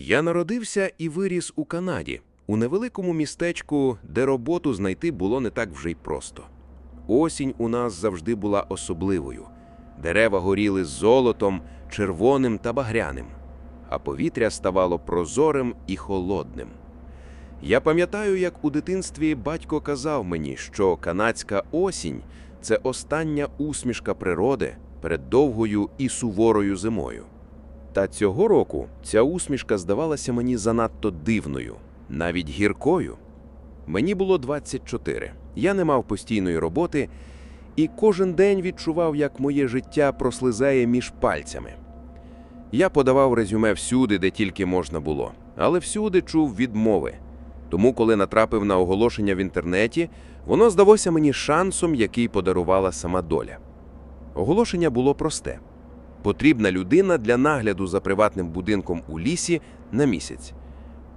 Я народився і виріс у Канаді, у невеликому містечку, де роботу знайти було не так вже й просто. Осінь у нас завжди була особливою. Дерева горіли золотом, червоним та багряним, а повітря ставало прозорим і холодним. Я пам'ятаю, як у дитинстві батько казав мені, що канадська осінь це остання усмішка природи перед довгою і суворою зимою. Та цього року ця усмішка здавалася мені занадто дивною, навіть гіркою. Мені було 24, я не мав постійної роботи, і кожен день відчував, як моє життя прослизає між пальцями. Я подавав резюме всюди, де тільки можна було, але всюди чув відмови. Тому, коли натрапив на оголошення в інтернеті, воно здалося мені шансом, який подарувала сама доля. Оголошення було просте. Потрібна людина для нагляду за приватним будинком у лісі на місяць.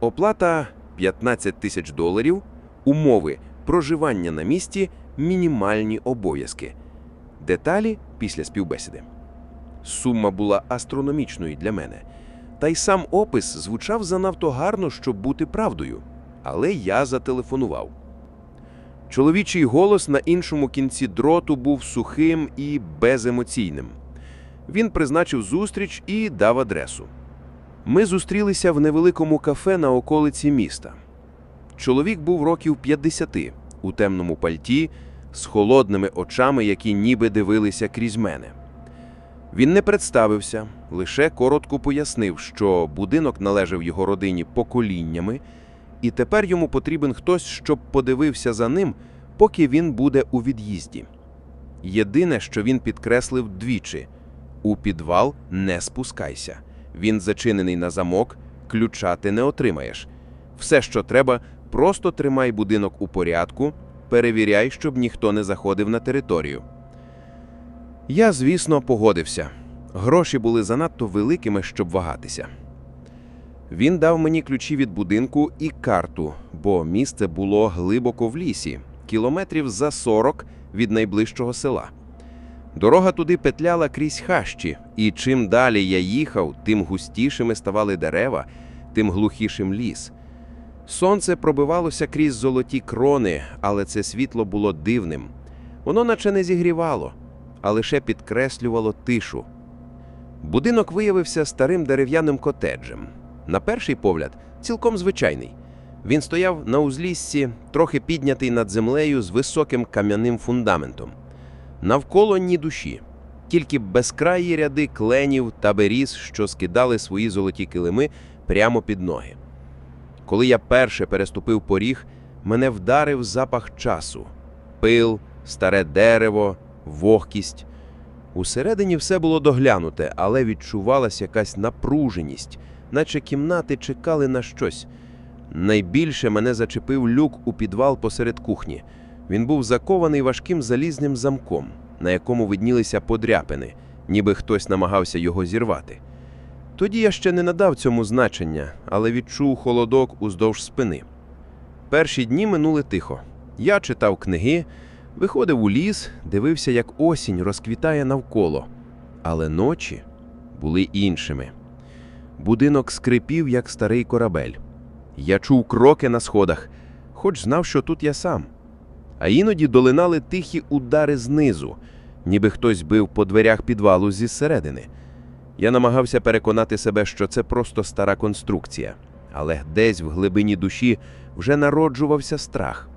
Оплата 15 тисяч доларів, умови проживання на місці, мінімальні обов'язки. Деталі після співбесіди. Сума була астрономічною для мене, та й сам опис звучав занадто гарно, щоб бути правдою. Але я зателефонував. Чоловічий голос на іншому кінці дроту був сухим і беземоційним. Він призначив зустріч і дав адресу. Ми зустрілися в невеликому кафе на околиці міста. Чоловік був років 50, у темному пальті, з холодними очами, які ніби дивилися крізь мене. Він не представився, лише коротко пояснив, що будинок належав його родині поколіннями, і тепер йому потрібен хтось, щоб подивився за ним, поки він буде у від'їзді. Єдине, що він підкреслив двічі – у підвал не спускайся. Він зачинений на замок, ключа ти не отримаєш. Все, що треба, просто тримай будинок у порядку, перевіряй, щоб ніхто не заходив на територію. Я, звісно, погодився. Гроші були занадто великими, щоб вагатися. Він дав мені ключі від будинку і карту, бо місце було глибоко в лісі, кілометрів за 40 від найближчого села. Дорога туди петляла крізь хащі, і чим далі я їхав, тим густішими ставали дерева, тим глухішим ліс. Сонце пробивалося крізь золоті крони, але це світло було дивним. Воно наче не зігрівало, а лише підкреслювало тишу. Будинок виявився старим дерев'яним котеджем. На перший погляд, цілком звичайний. Він стояв на узліссі, трохи піднятий над землею з високим кам'яним фундаментом. Навколо ні душі, тільки безкраї ряди кленів та беріз, що скидали свої золоті килими прямо під ноги. Коли я перше переступив поріг, мене вдарив запах часу пил, старе дерево, вогкість. Усередині все було доглянуте, але відчувалася якась напруженість, наче кімнати чекали на щось. Найбільше мене зачепив люк у підвал посеред кухні. Він був закований важким залізним замком, на якому виднілися подряпини, ніби хтось намагався його зірвати. Тоді я ще не надав цьому значення, але відчув холодок уздовж спини. Перші дні минули тихо. Я читав книги, виходив у ліс, дивився, як осінь розквітає навколо. Але ночі були іншими. Будинок скрипів, як старий корабель. Я чув кроки на сходах, хоч знав, що тут я сам. А іноді долинали тихі удари знизу, ніби хтось бив по дверях підвалу зі середини. Я намагався переконати себе, що це просто стара конструкція, але десь в глибині душі вже народжувався страх.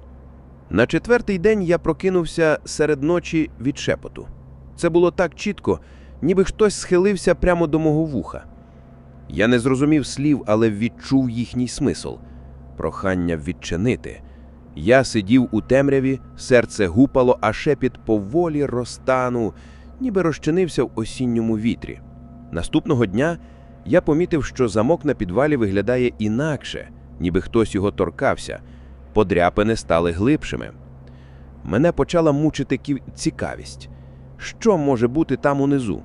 На четвертий день я прокинувся серед ночі від шепоту. Це було так чітко, ніби хтось схилився прямо до мого вуха. Я не зрозумів слів, але відчув їхній смисл прохання відчинити. Я сидів у темряві, серце гупало, а шепіт поволі розтанув, ніби розчинився в осінньому вітрі. Наступного дня я помітив, що замок на підвалі виглядає інакше, ніби хтось його торкався. Подряпини стали глибшими. Мене почала мучити цікавість. Що може бути там унизу?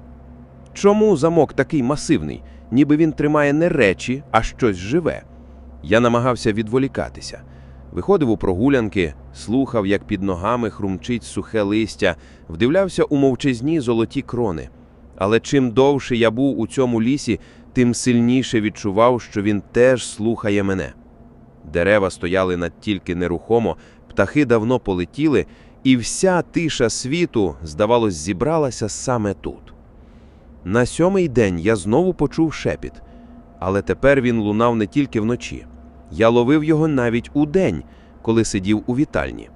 Чому замок такий масивний, ніби він тримає не речі, а щось живе? Я намагався відволікатися. Виходив у прогулянки, слухав, як під ногами хрумчить сухе листя, вдивлявся у мовчазні золоті крони. Але чим довше я був у цьому лісі, тим сильніше відчував, що він теж слухає мене. Дерева стояли надтільки нерухомо, птахи давно полетіли, і вся тиша світу, здавалось, зібралася саме тут. На сьомий день я знову почув шепіт, але тепер він лунав не тільки вночі. Я ловив його навіть удень, коли сидів у вітальні.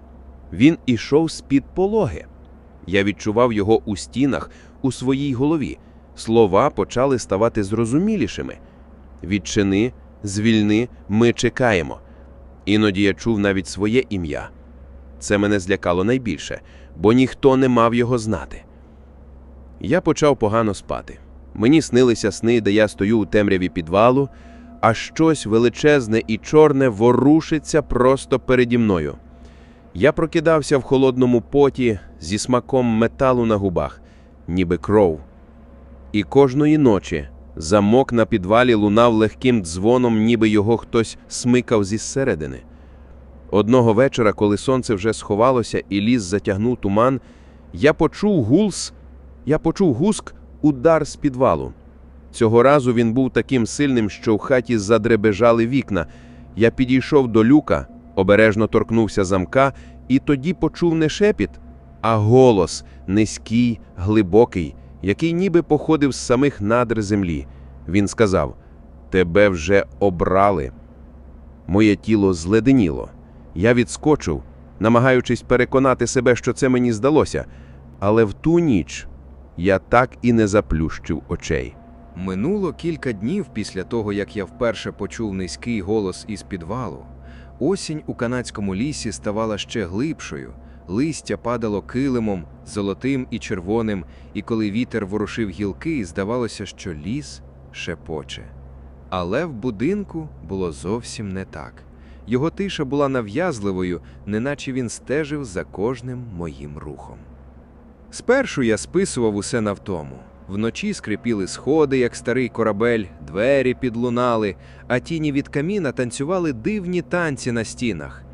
Він ішов з-під пологи. Я відчував його у стінах, у своїй голові. Слова почали ставати зрозумілішими. Відчини, звільни, ми чекаємо. Іноді я чув навіть своє ім'я. Це мене злякало найбільше, бо ніхто не мав його знати. Я почав погано спати. Мені снилися сни, де я стою у темряві підвалу, а щось величезне і чорне ворушиться просто переді мною. Я прокидався в холодному поті зі смаком металу на губах, ніби кров. І кожної ночі замок на підвалі лунав легким дзвоном, ніби його хтось смикав зі зсередини. Одного вечора, коли сонце вже сховалося і ліс затягнув туман, я почув гулс, я почув гуск, удар з підвалу. Цього разу він був таким сильним, що в хаті задребежали вікна. Я підійшов до люка, обережно торкнувся замка, і тоді почув не шепіт, а голос низький, глибокий, який ніби походив з самих надр землі. Він сказав: Тебе вже обрали. Моє тіло зледеніло. Я відскочив, намагаючись переконати себе, що це мені здалося, але в ту ніч я так і не заплющив очей. Минуло кілька днів після того, як я вперше почув низький голос із підвалу. Осінь у канадському лісі ставала ще глибшою, листя падало килимом, золотим і червоним, і коли вітер ворушив гілки, здавалося, що ліс шепоче. Але в будинку було зовсім не так. Його тиша була нав'язливою, неначе він стежив за кожним моїм рухом. Спершу я списував усе на втому. Вночі скрипіли сходи, як старий корабель, двері підлунали, а тіні від каміна танцювали дивні танці на стінах.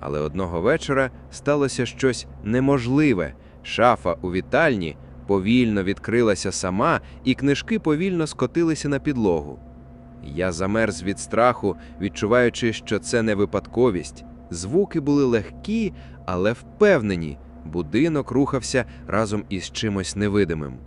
Але одного вечора сталося щось неможливе. Шафа у вітальні повільно відкрилася сама, і книжки повільно скотилися на підлогу. Я замерз від страху, відчуваючи, що це не випадковість. Звуки були легкі, але впевнені. Будинок рухався разом із чимось невидимим.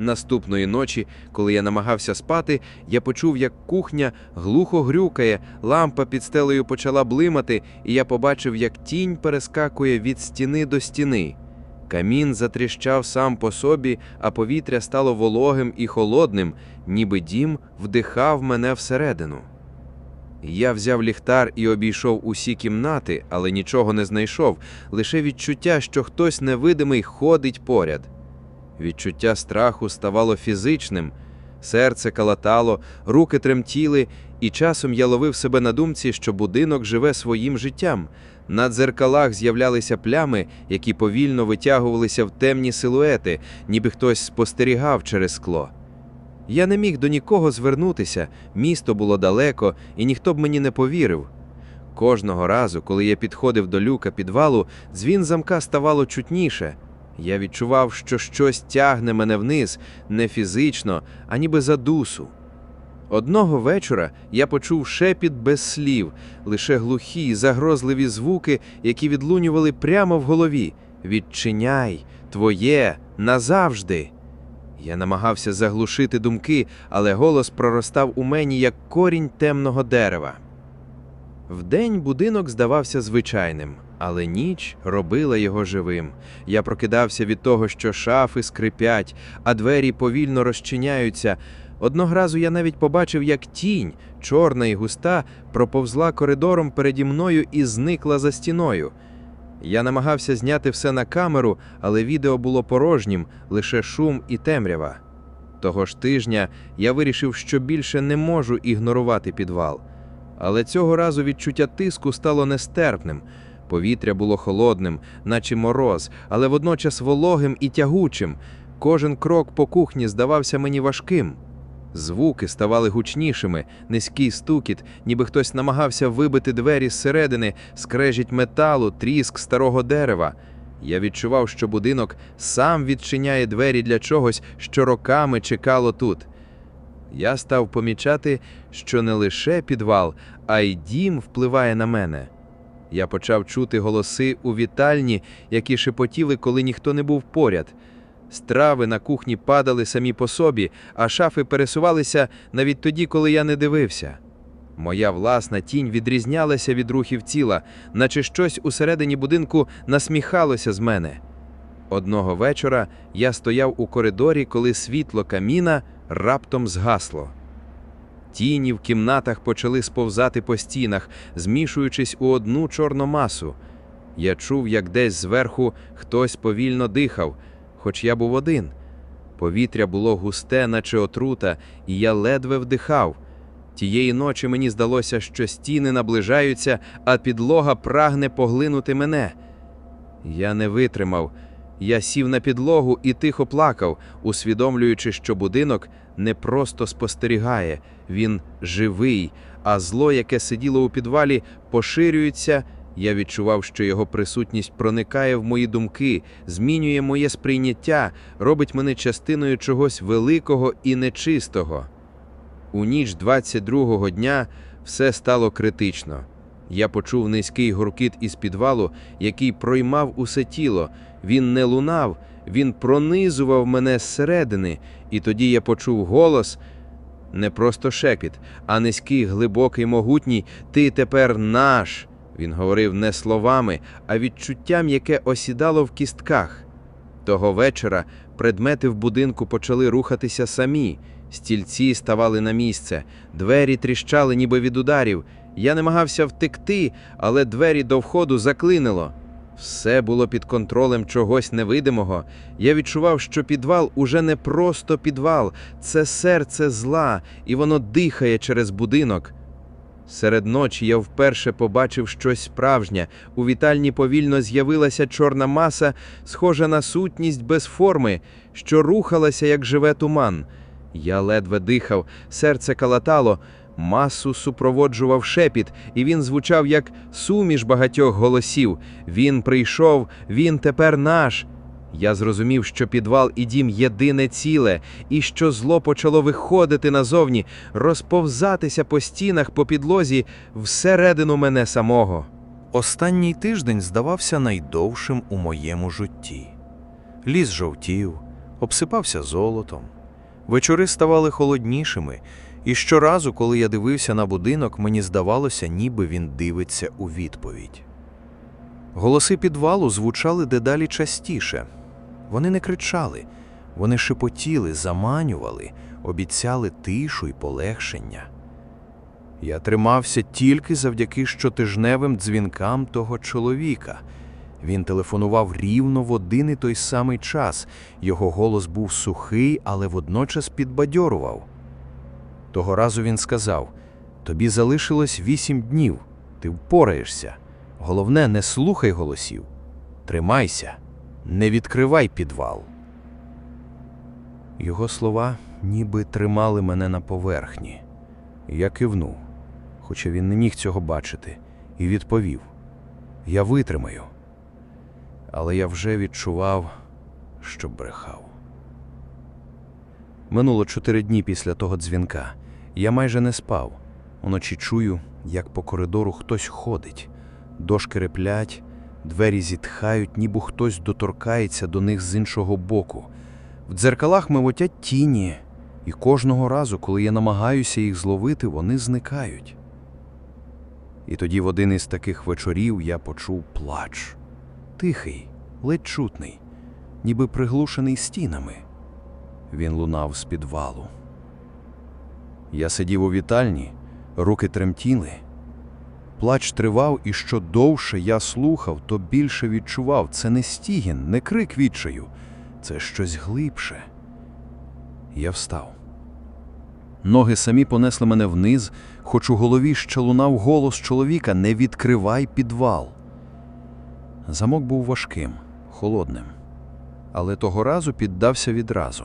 Наступної ночі, коли я намагався спати, я почув, як кухня глухо грюкає, лампа під стелею почала блимати, і я побачив, як тінь перескакує від стіни до стіни. Камін затріщав сам по собі, а повітря стало вологим і холодним, ніби дім вдихав мене всередину. Я взяв ліхтар і обійшов усі кімнати, але нічого не знайшов, лише відчуття, що хтось невидимий ходить поряд. Відчуття страху ставало фізичним, серце калатало, руки тремтіли, і часом я ловив себе на думці, що будинок живе своїм життям. На дзеркалах з'являлися плями, які повільно витягувалися в темні силуети, ніби хтось спостерігав через скло. Я не міг до нікого звернутися, місто було далеко, і ніхто б мені не повірив. Кожного разу, коли я підходив до люка підвалу, дзвін замка ставало чутніше. Я відчував, що щось тягне мене вниз, не фізично, а ніби за дусу. Одного вечора я почув шепіт без слів, лише глухі, загрозливі звуки, які відлунювали прямо в голові. Відчиняй, твоє, назавжди. Я намагався заглушити думки, але голос проростав у мені як корінь темного дерева. Вдень будинок здавався звичайним, але ніч робила його живим. Я прокидався від того, що шафи скрипять, а двері повільно розчиняються. Одного разу я навіть побачив, як тінь, чорна і густа, проповзла коридором переді мною і зникла за стіною. Я намагався зняти все на камеру, але відео було порожнім, лише шум і темрява. Того ж тижня я вирішив, що більше не можу ігнорувати підвал. Але цього разу відчуття тиску стало нестерпним. Повітря було холодним, наче мороз, але водночас вологим і тягучим. Кожен крок по кухні здавався мені важким. Звуки ставали гучнішими, низький стукіт, ніби хтось намагався вибити двері зсередини, скрежіть металу, тріск старого дерева. Я відчував, що будинок сам відчиняє двері для чогось, що роками чекало тут. я став помічати, що не лише підвал, а й дім впливає на мене. Я почав чути голоси у вітальні, які шепотіли, коли ніхто не був поряд. Страви на кухні падали самі по собі, а шафи пересувалися навіть тоді, коли я не дивився. Моя власна тінь відрізнялася від рухів тіла, наче щось усередині будинку насміхалося з мене. Одного вечора я стояв у коридорі, коли світло каміна раптом згасло. Тіні в кімнатах почали сповзати по стінах, змішуючись у одну чорну масу. Я чув, як десь зверху хтось повільно дихав, хоч я був один. Повітря було густе, наче отрута, і я ледве вдихав. Тієї ночі мені здалося, що стіни наближаються, а підлога прагне поглинути мене. Я не витримав. Я сів на підлогу і тихо плакав, усвідомлюючи, що будинок не просто спостерігає, він живий, а зло, яке сиділо у підвалі, поширюється. Я відчував, що його присутність проникає в мої думки, змінює моє сприйняття, робить мене частиною чогось великого і нечистого. У ніч 22-го дня все стало критично. Я почув низький гуркіт із підвалу, який проймав усе тіло. Він не лунав, він пронизував мене зсередини, і тоді я почув голос не просто шепіт, а низький, глибокий, могутній Ти тепер наш. Він говорив не словами, а відчуттям, яке осідало в кістках. Того вечора предмети в будинку почали рухатися самі. Стільці ставали на місце, двері тріщали, ніби від ударів. Я намагався втекти, але двері до входу заклинило. Все було під контролем чогось невидимого. Я відчував, що підвал уже не просто підвал, це серце зла, і воно дихає через будинок. Серед ночі я вперше побачив щось справжнє. У вітальні повільно з'явилася чорна маса, схожа на сутність без форми, що рухалася, як живе туман. Я ледве дихав, серце калатало, масу супроводжував шепіт, і він звучав як суміш багатьох голосів. Він прийшов, він тепер наш. Я зрозумів, що підвал і дім єдине ціле, і що зло почало виходити назовні, розповзатися по стінах, по підлозі, всередину мене самого. Останній тиждень здавався найдовшим у моєму житті. Ліс жовтів, обсипався золотом. Вечори ставали холоднішими, і щоразу, коли я дивився на будинок, мені здавалося, ніби він дивиться у відповідь. Голоси підвалу звучали дедалі частіше. Вони не кричали, вони шепотіли, заманювали, обіцяли тишу й полегшення. Я тримався тільки завдяки щотижневим дзвінкам того чоловіка. Він телефонував рівно в один і той самий час. Його голос був сухий, але водночас підбадьорував. Того разу він сказав: Тобі залишилось вісім днів, ти впораєшся. Головне, не слухай голосів. Тримайся, не відкривай підвал. Його слова ніби тримали мене на поверхні. Я кивнув, хоча він не міг цього бачити, і відповів: Я витримаю. Але я вже відчував, що брехав. Минуло чотири дні після того дзвінка. Я майже не спав. Уночі чую, як по коридору хтось ходить. Дошки реплять, двері зітхають, ніби хтось доторкається до них з іншого боку. В дзеркалах мивотять тіні, і кожного разу, коли я намагаюся їх зловити, вони зникають. І тоді в один із таких вечорів я почув плач. Тихий, ледь чутний, ніби приглушений стінами. Він лунав з підвалу. Я сидів у вітальні, руки тремтіли. Плач тривав, і що довше я слухав, то більше відчував це не стігін, не крик відчаю, це щось глибше. Я встав. Ноги самі понесли мене вниз, хоч у голові ще лунав голос чоловіка Не відкривай підвал. Замок був важким, холодним, але того разу піддався відразу.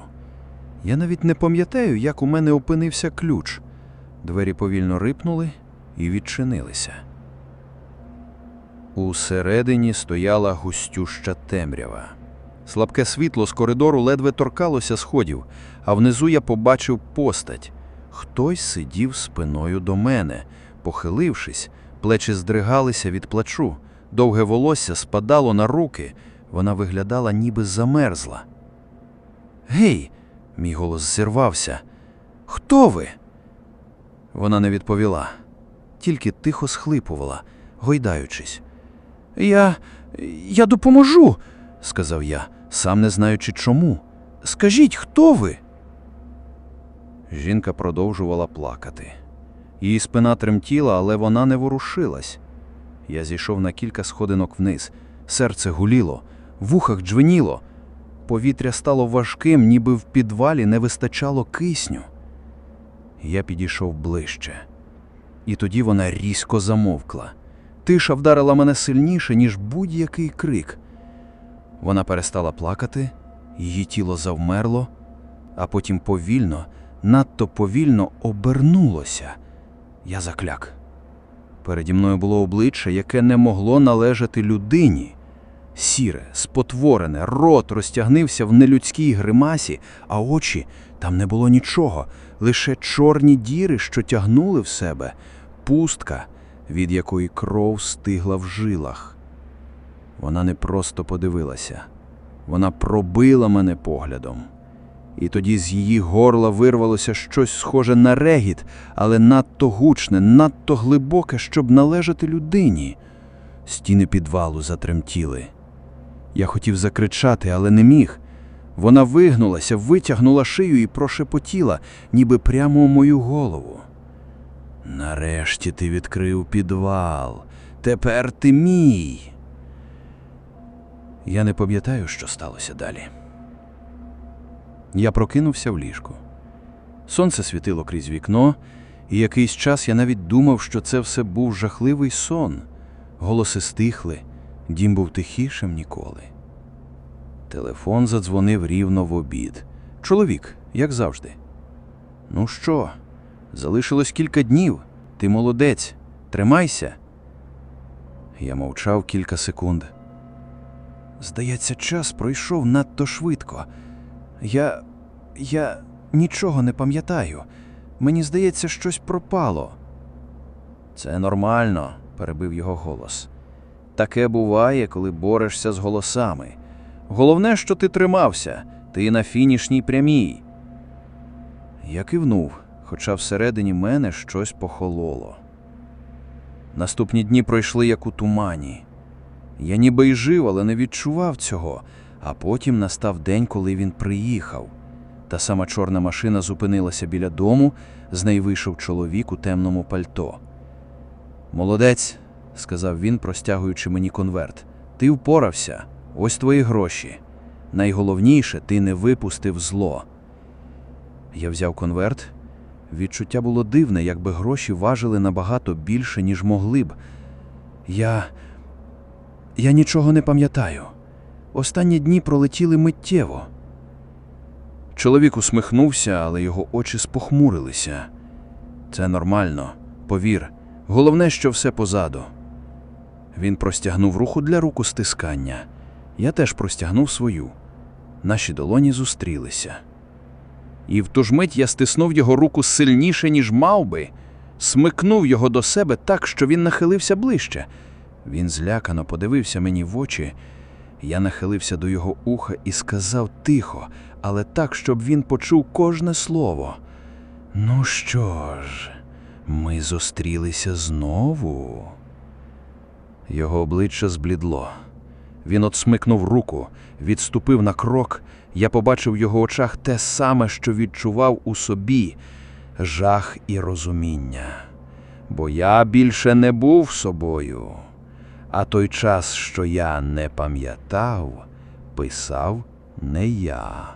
Я навіть не пам'ятаю, як у мене опинився ключ. Двері повільно рипнули і відчинилися. Усередині стояла густюща темрява. Слабке світло з коридору ледве торкалося сходів, а внизу я побачив постать. Хтось сидів спиною до мене, похилившись, плечі здригалися від плачу, довге волосся спадало на руки, вона виглядала ніби замерзла. Гей, мій голос зірвався. Хто ви? Вона не відповіла, тільки тихо схлипувала, гойдаючись. Я. я допоможу, сказав я, сам не знаючи чому. Скажіть, хто ви? Жінка продовжувала плакати. Її спина тремтіла, але вона не ворушилась. Я зійшов на кілька сходинок вниз. Серце гуліло, в ухах джвеніло. Повітря стало важким, ніби в підвалі не вистачало кисню. Я підійшов ближче. І тоді вона різко замовкла. Тиша вдарила мене сильніше, ніж будь-який крик. Вона перестала плакати, її тіло завмерло, а потім повільно, надто повільно обернулося. Я закляк. Переді мною було обличчя, яке не могло належати людині. Сіре, спотворене, рот розтягнився в нелюдській гримасі, а очі там не було нічого, лише чорні діри, що тягнули в себе, пустка, від якої кров стигла в жилах. Вона не просто подивилася, вона пробила мене поглядом. І тоді з її горла вирвалося щось схоже на регіт, але надто гучне, надто глибоке, щоб належати людині. Стіни підвалу затремтіли. Я хотів закричати, але не міг. Вона вигнулася, витягнула шию і прошепотіла, ніби прямо у мою голову. Нарешті ти відкрив підвал. Тепер ти мій. Я не пам'ятаю, що сталося далі. Я прокинувся в ліжку. Сонце світило крізь вікно, і якийсь час я навіть думав, що це все був жахливий сон. Голоси стихли, дім був тихішим ніколи. Телефон задзвонив рівно в обід. Чоловік, як завжди. Ну що, залишилось кілька днів. Ти молодець. Тримайся. Я мовчав кілька секунд. Здається, час пройшов надто швидко. Я. я нічого не пам'ятаю. Мені здається, щось пропало. Це нормально, перебив його голос. Таке буває, коли борешся з голосами. Головне, що ти тримався, ти на фінішній прямій. Я кивнув, хоча всередині мене щось похололо. Наступні дні пройшли як у тумані. Я ніби й жив, але не відчував цього, а потім настав день, коли він приїхав. Та сама чорна машина зупинилася біля дому, з неї вийшов чоловік у темному пальто. Молодець, сказав він, простягуючи мені конверт. Ти впорався. Ось твої гроші. Найголовніше, ти не випустив зло. Я взяв конверт. Відчуття було дивне, якби гроші важили набагато більше, ніж могли б. Я. Я нічого не пам'ятаю. Останні дні пролетіли миттєво. Чоловік усміхнувся, але його очі спохмурилися. Це нормально, повір. Головне, що все позаду. Він простягнув руку для руку стискання. Я теж простягнув свою. Наші долоні зустрілися. І в ту ж мить я стиснув його руку сильніше, ніж мав би, смикнув його до себе так, що він нахилився ближче. Він злякано подивився мені в очі. Я нахилився до його уха і сказав тихо, але так, щоб він почув кожне слово. Ну що ж, ми зустрілися знову. Його обличчя зблідло. Він отсмикнув руку, відступив на крок. Я побачив в його очах те саме, що відчував у собі жах і розуміння. Бо я більше не був собою, а той час, що я не пам'ятав, писав не я.